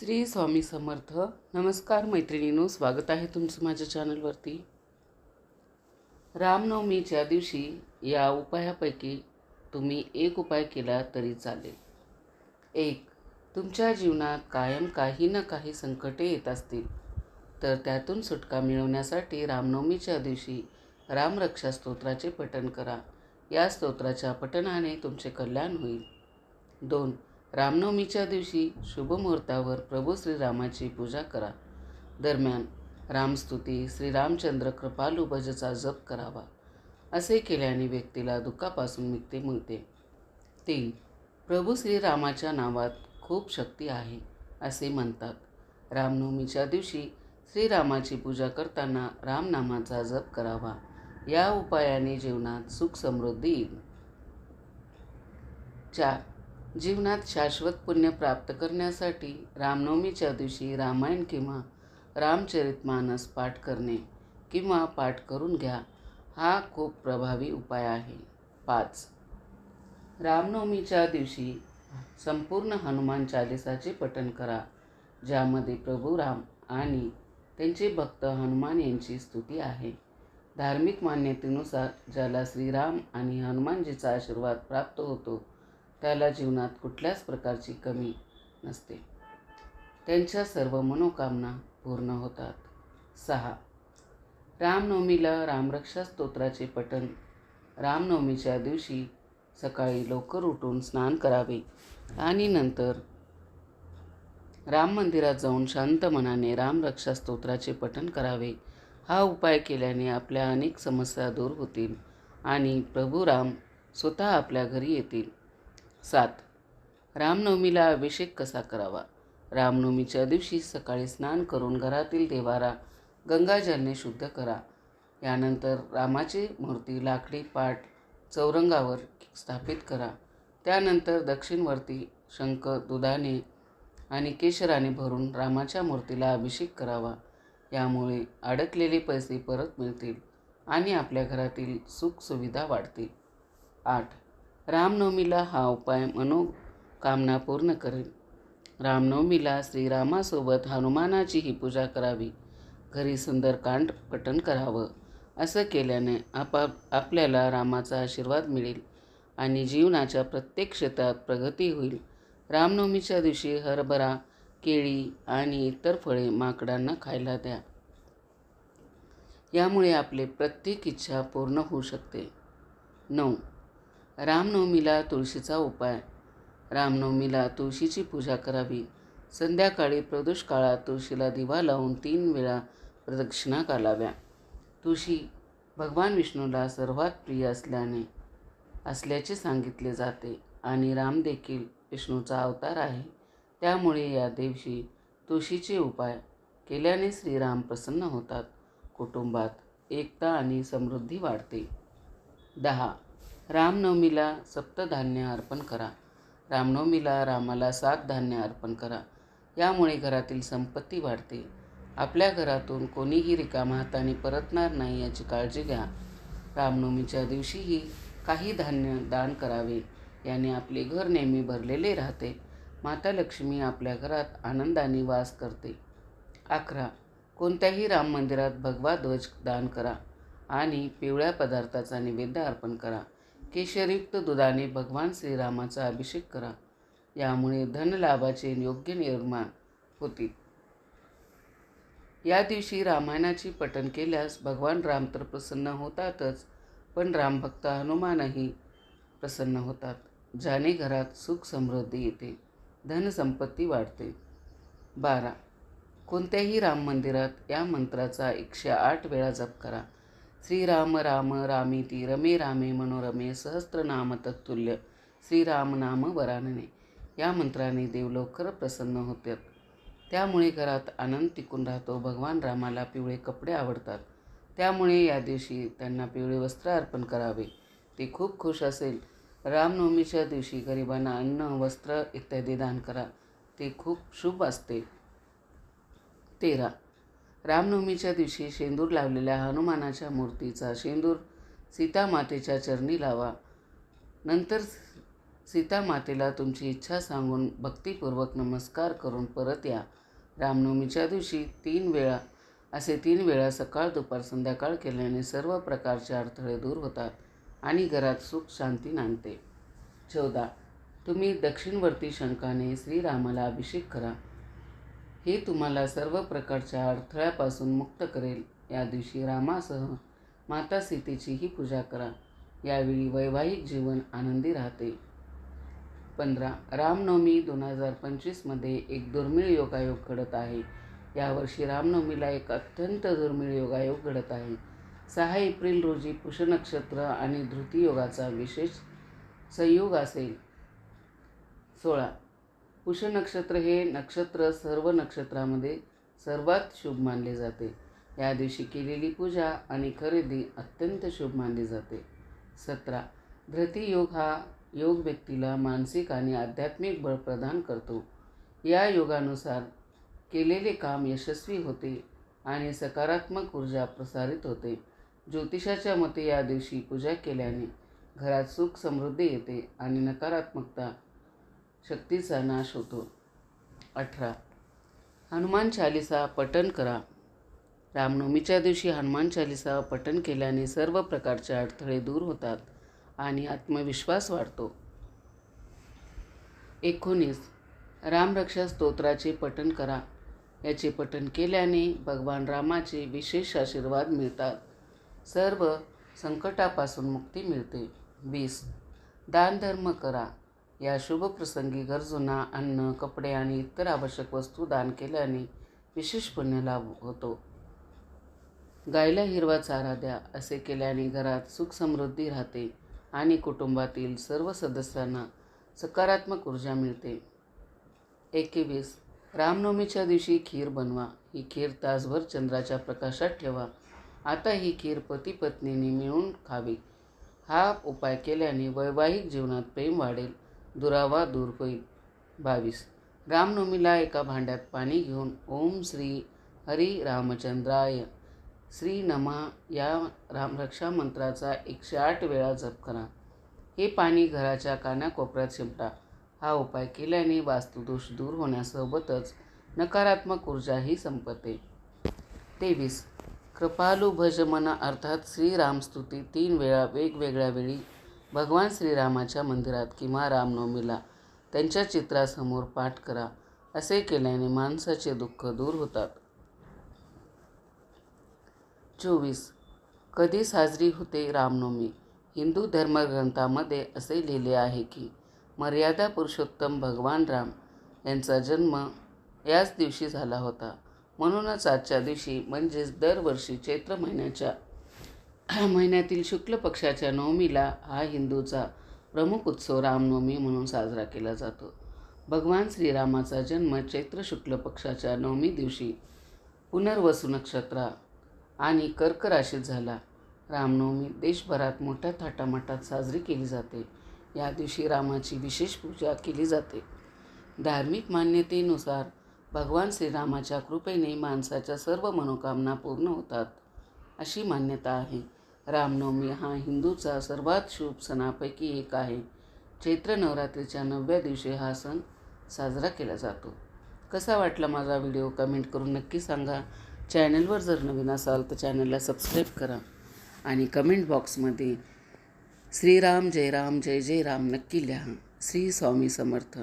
श्री स्वामी समर्थ. नमस्कार मैत्रिणीनो स्वागत आहे तुमचं माझ्या चॅनलवरती. रामनवमीच्या दिवशी या उपायापैकी तुम्ही एक उपाय केला तरी चालेल. एक तुमच्या जीवनात कायम काही ना काही संकटे येत असतील तर त्यातून सुटका मिळवण्यासाठी रामनवमीच्या दिवशी रामरक्षा स्तोत्राचे पठण करा. या स्तोत्राच्या पठणाने तुमचे कल्याण होईल. दोन रामनवमीच्या दिवशी शुभमुहूर्तावर प्रभू श्रीरामाची पूजा करा. दरम्यान रामस्तुती श्रीरामचंद्र कृपालू भजचा जप करावा असे केल्याने व्यक्तीला दुःखापासून मुक्ती मिळते. तीन प्रभू श्रीरामाच्या नावात खूप शक्ती आहे असे म्हणतात. रामनवमीच्या दिवशी श्रीरामाची पूजा करताना रामनामाचा जप करावा या उपायाने जीवनात सुख समृद्धी येईल. चार जीवनात शाश्वत पुण्य प्राप्त करण्यासाठी रामनवमीच्या दिवशी रामायण किंवा रामचरितमानस पाठ करणे किंवा पाठ करून घ्या हा खूप प्रभावी उपाय आहे. पाच. रामनवमीच्या दिवशी संपूर्ण हनुमान चालिसाचे पठण करा ज्यामध्ये प्रभू राम आणि त्यांचे भक्त हनुमान यांची स्तुती आहे. धार्मिक मान्यतेनुसार ज्याला श्रीराम आणि हनुमानजीचा आशीर्वाद प्राप्त होतो त्याला जीवनात कुठल्याच प्रकारची कमी नसते. त्यांच्या सर्व मनोकामना पूर्ण होतात. सहा. रामनवमीला रामरक्षा स्तोत्राचे पठण. रामनवमीच्या दिवशी सकाळी लवकर उठून स्नान करावे आणि नंतर राम मंदिरात जाऊन शांत मनाने रामरक्षा स्तोत्राचे पठण करावे. हा उपाय केल्याने आपल्या अनेक समस्या दूर होतील आणि प्रभू राम स्वतः आपल्या घरी येतील. सात. रामनवमीला अभिषेक कसा करावा? रामनवमीच्या दिवशी सकाळी स्नान करून घरातील देवारा गंगाजलने शुद्ध करा. यानंतर रामाची मूर्ती लाकडी पाट चौरंगावर स्थापित करा. त्यानंतर दक्षिणवर्ती शंख दुधाने आणि केशराने भरून रामाच्या मूर्तीला अभिषेक करावा. यामुळे अडकलेले पैसे परत मिळतील आणि आपल्या घरातील सुखसुविधा वाढतील. आठ. रामनवमीला हा उपाय मनोकामना पूर्ण करेल. रामनवमीला श्रीरामासोबत हनुमानाचीही पूजा करावी. घरी सुंदर कांड पठण करावं. असं केल्याने आपाप आपल्याला रामाचा आशीर्वाद मिळेल आणि जीवनाच्या प्रत्येक क्षेत्रात प्रगती होईल. रामनवमीच्या दिवशी हरभरा केळी आणि इतर फळे माकडांना खायला द्या. यामुळे आपले प्रत्येक इच्छा पूर्ण होऊ शकते. नऊ रामनवमीला तुळशीचा उपाय. रामनवमीला तुळशीची पूजा करावी. संध्याकाळी प्रदोष काळात तुळशीला दिवा लावून तीन वेळा प्रदक्षिणा घालाव्या. तुळशी भगवान विष्णूला सर्वात प्रिय असल्याने असल्याचे सांगितले जाते आणि राम देखील विष्णूचा अवतार आहे. त्यामुळे या दिवशी तुळशीचे उपाय केल्याने श्रीराम प्रसन्न होतात. कुटुंबात एकता आणि समृद्धी वाढते. दहा रामनवमीला सप्तधान्य अर्पण करा. रामनवमीला रामाला सात धान्य अर्पण करा. यामुळे घरातील संपत्ती वाढते. आपल्या घरातून कोणीही रिकामा हाताने परतणार नाही याची काळजी घ्या. रामनवमीच्या दिवशीही काही धान्य दान करावे. याने आपले घर नेहमी भरलेले राहते. माता लक्ष्मी आपल्या घरात आनंदाने वास करते. अकरा. कोणत्याही राम मंदिरात भगवा ध्वज दान करा आणि पिवळ्या पदार्थाचा निवेद्य अर्पण करा. केशरयुक्त दुधाने भगवान श्रीरामाचा अभिषेक करा. यामुळे धनलाभाचे योग्य निर्माण होतील या दिवशी रामायणाची पठण केल्यास भगवान राम तर प्रसन्न होतातच पण रामभक्त हनुमानही प्रसन्न होतात ज्याने घरात सुख समृद्धी येते धनसंपत्ती वाढते. बारा. कोणत्याही राम मंदिरात या मंत्राचा एकशे आठ वेळा जप करा. श्रीराम राम रामीती रमे रामे मनोरमे सहस्त्रनाम तत्तुल्य. श्रीराम नाम वरानने. या मंत्राने देव लवकर प्रसन्न होतात त्यामुळे घरात आनंद टिकून राहतो. भगवान रामाला पिवळे कपडे आवडतात. त्यामुळे या दिवशी त्यांना पिवळे वस्त्र अर्पण करावे. ते खूप खुश असेल. रामनवमीच्या दिवशी गरिबांना अन्न वस्त्र इत्यादी दान करा. ते खूप शुभ असते. तेरा. रामनवमीच्या दिवशी शेंदूर लावलेल्या हनुमानाच्या मूर्तीचा शेंदूर सीतामातेच्या चरणी लावा. नंतर सीतामातेला तुमची इच्छा सांगून भक्तिपूर्वक नमस्कार करून परत या. रामनवमीच्या दिवशी तीन वेळा असे तीन वेळा सकाळ दुपार संध्याकाळ केल्याने सर्व प्रकारचे अडथळे दूर होतात आणि घरात सुख शांती नांदते. चौदा. तुम्ही दक्षिणवर्ती शंखाने श्रीरामाला अभिषेक करा. हे तुम्हाला सर्व प्रकारच्या अडथळ्यापासून मुक्त करेल. या दिवशी रामासह माता सीतेचीही पूजा करा. यावेळी वैवाहिक जीवन आनंदी राहते. पंधरा रामनवमी दोन हजार पंचवीसमध्ये एक दुर्मिळ योगायोग घडत आहे. यावर्षी रामनवमीला एक अत्यंत दुर्मिळ योगायोग घडत आहे. सहा एप्रिल रोजी पुष नक्षत्र आणि धृती योगाचा विशेष संयोग असेल. सोळा पुष नक्षत्र हे नक्षत्र सर्व नक्षत्रामध्ये सर्वात शुभ मानले जाते. या दिवशी केलेली पूजा आणि खरेदी अत्यंत शुभ मानली जाते. सतरा. धृती योग हा योग व्यक्तीला मानसिक आणि आध्यात्मिक बळ प्रदान करतो. या योगानुसार केलेले काम यशस्वी होते आणि सकारात्मक ऊर्जा प्रसारित होते. ज्योतिषाच्या मते या दिवशी पूजा केल्याने घरात सुख समृद्धी येते आणि नकारात्मकता शक्तीचा नाश होतो. अठरा. हनुमान चालिसा पठण करा. रामनवमीच्या दिवशी हनुमान चालिसा पठण केल्याने सर्व प्रकारचे अडथळे दूर होतात आणि आत्मविश्वास वाढतो. एकोणीस. रामरक्षा स्तोत्राचे पठण करा. याचे पठण केल्याने भगवान रामाचे विशेष आशीर्वाद मिळतात. सर्व संकटापासून मुक्ती मिळते. वीस. दानधर्म करा. या शुभप्रसंगी गरजूंना अन्न कपडे आणि इतर आवश्यक वस्तू दान केल्याने विशेष पुण्य लाभ होतो. गायला हिरवा चारा द्या असे केल्याने घरात सुख समृद्धी राहते आणि कुटुंबातील सर्व सदस्यांना सकारात्मक ऊर्जा मिळते. एकवीस रामनवमीच्या दिवशी खीर बनवा. ही खीर तासभर चंद्राच्या प्रकाशात ठेवा. आता ही खीर पती पत्नीने मिळून खावी. हा उपाय केल्याने वैवाहिक जीवनात प्रेम वाढेल. दुरावा दूर होईल बावीस. रामनवमीला एका भांड्यात पाणी घेऊन ओम श्री हरी रामचंद्राय. श्री नमा या रामरक्षा मंत्राचा एकशे आठ वेळा जप करा. हे पाणी घराच्या कानाकोपऱ्यात शिंपटा हा उपाय केल्याने वास्तुदोष दूर होण्यासोबतच नकारात्मक ऊर्जाही संपते. तेवीस. कृपालू भजमना अर्थात श्रीरामस्तुती तीन वेळा वेगवेगळ्या वेळी भगवान श्रीरामाच्या मंदिरात किंवा रामनवमीला त्यांच्या चित्रासमोर पाठ करा असे केल्याने माणसाचे दुःख दूर होतात. चोवीस. कधी साजरी होते रामनवमी? हिंदू धर्मग्रंथामध्ये असे लिहिले आहे की मर्यादा पुरुषोत्तम भगवान राम यांचा जन्म याच दिवशी झाला होता. म्हणूनच आजच्या दिवशी म्हणजेच दरवर्षी चैत्र महिन्याच्या महिन्यातील शुक्ल पक्षाच्या नवमीला हा हिंदूचा प्रमुख उत्सव रामनवमी म्हणून साजरा केला जातो. भगवान श्रीरामाचा जन्म चैत्र शुक्ल पक्षाच्या नवमी दिवशी पुनर्वसू नक्षत्रा आणि कर्क राशीत झाला. रामनवमी देशभरात मोठ्या थाटामाटात साजरी केली जाते. या दिवशी रामाची विशेष पूजा केली जाते. धार्मिक मान्यतेनुसार भगवान श्रीरामाच्या कृपेने माणसाच्या सर्व मनोकामना पूर्ण होतात अशी मान्यता आहे. रामनवमी हा हिंदूचा सर्वात शुभ सणापैकी एक आहे. चैत्र नवरात्रीच्या नवव्या दिवशी हा सण साजरा केला जातो. कसा वाटला माझा व्हिडिओ कमेंट करून नक्की सांगा. चॅनलवर जर नवीन असाल तर चॅनलला सबस्क्राईब करा आणि कमेंट बॉक्समध्ये श्रीराम जय राम जय जय राम नक्की लिहा. श्री स्वामी समर्थ.